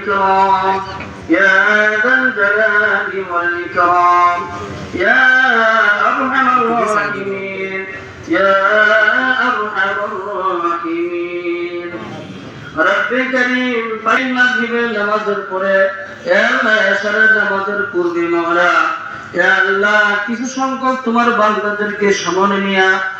والإكرام يا ذا الجلال والإكرام يا أرحم الراحمين يا أرحم الراحمين রব্বে করিম পাই মাগরিবের নামাজের পরে এ আল্লাহ এশারের নামাজের পূর্বে মাওলা এ আল্লাহ কিছু সংখ্যক তোমার বান্দাদেরকে সামনে নিয়া এ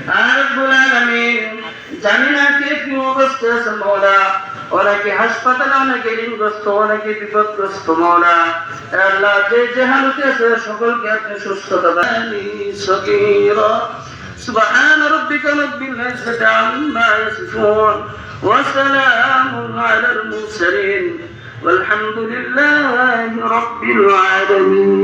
জানি না কে কি অবস্থা আছে মাওলা অনেকে হাসপাতালে অনেকে ঋণগ্রস্ত অনেকে বিপদগ্রস্ত মাওলা আল্লাহ যে যে হালতে আছে সকলকে আপনি সুস্থতা দেন সগীরা سبحان ربك رب العزة عما يصفون وسلام على المرسلين والحمد لله رب العالمين